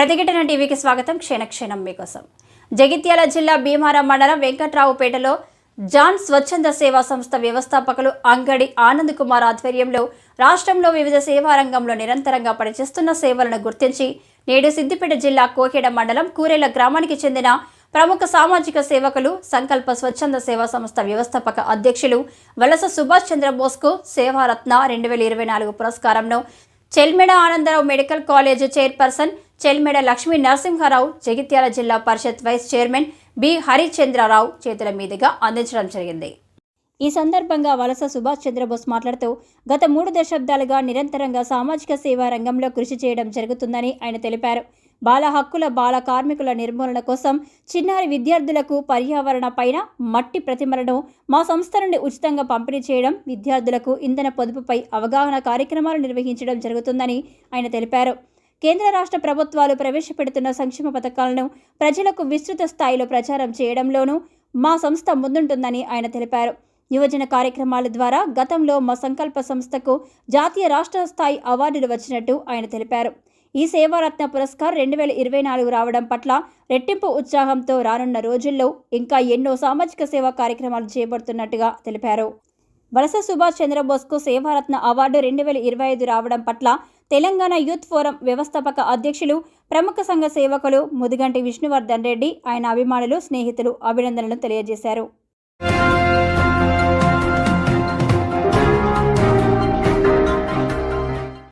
ప్రతిఘటన టీవీకి స్వాగతం. క్షణక్షణం మీకోసం. జగిత్యాల జిల్లా భీమారం మండలం వెంకట్రావుపేటలో జాన్ స్వచ్ఛంద సేవా సంస్థ వ్యవస్థాపకులు అంగడి ఆనంద్ కుమార్ ఆధ్వర్యంలో రాష్ట్రంలో వివిధ సేవా రంగంలో నిరంతరంగా పనిచేస్తున్న సేవలను గుర్తించి నేడు సిద్దిపేట జిల్లా కోకేడ మండలం కూరేల గ్రామానికి చెందిన ప్రముఖ సామాజిక సేవకులు సంకల్ప స్వచ్ఛంద సేవా సంస్థ వ్యవస్థాపక అధ్యక్షులు వలస సుభాష్ చంద్రబోస్కు సేవారత్న రెండు వేల ఇరవై నాలుగు పురస్కారంను. Chelmeda Anandarao medical college chairperson Chelmeda Lakshmi Narasimharao Jagtial Zilla Parishad vice chairman B. Harichandrarao చేతుల మీదుగా అందించడం జరిగింది. ఈ సందర్భంగా వలస సుభాష్ చంద్రబోస్ మాట్లాడుతూ గత మూడు దశాబ్దాలుగా నిరంతరంగా సామాజిక సేవా రంగంలో కృషి చేయడం జరుగుతుందని ఆయన తెలిపారు. బాల హక్కుల బాల కార్మికుల నిర్మూలన కోసం చిన్నారి విద్యార్థులకు పర్యావరణ పైన మట్టి ప్రతిమలను మా సంస్థ నుండి ఉచితంగా పంపిణీ చేయడం విద్యార్థులకు ఇంధన పొదుపుపై అవగాహన కార్యక్రమాలు నిర్వహించడం జరుగుతుందని ఆయన తెలిపారు. కేంద్ర రాష్ట్ర ప్రభుత్వాలు ప్రవేశపెడుతున్న సంక్షేమ పథకాలను ప్రజలకు విస్తృత స్థాయిలో ప్రచారం చేయడంలోనూ మా సంస్థ ముందుంటుందని ఆయన తెలిపారు. యువజన కార్యక్రమాల ద్వారా గతంలో మా సంకల్ప సంస్థకు జాతీయ రాష్ట్ర స్థాయి అవార్డులు వచ్చినట్టు ఆయన తెలిపారు. ఈ సేవారత్న పురస్కార్ రెండు వేల ఇరవై నాలుగు రావడం పట్ల రెట్టింపు ఉత్సాహంతో రానున్న రోజుల్లో ఇంకా ఎన్నో సామాజిక సేవా కార్యక్రమాలు చేపడుతున్నట్టుగా తెలిపారు. వలస సుభాష్ చంద్రబోస్కు సేవారత్న అవార్డు రెండు వేల ఇరవై ఐదు రావడం పట్ల తెలంగాణ యూత్ ఫోరం వ్యవస్థాపక అధ్యక్షులు ప్రముఖ సంఘ సేవకులు ముదిగంటి విష్ణువర్ధన్ రెడ్డి ఆయన అభిమానులు స్నేహితులు అభినందనలు తెలియజేశారు.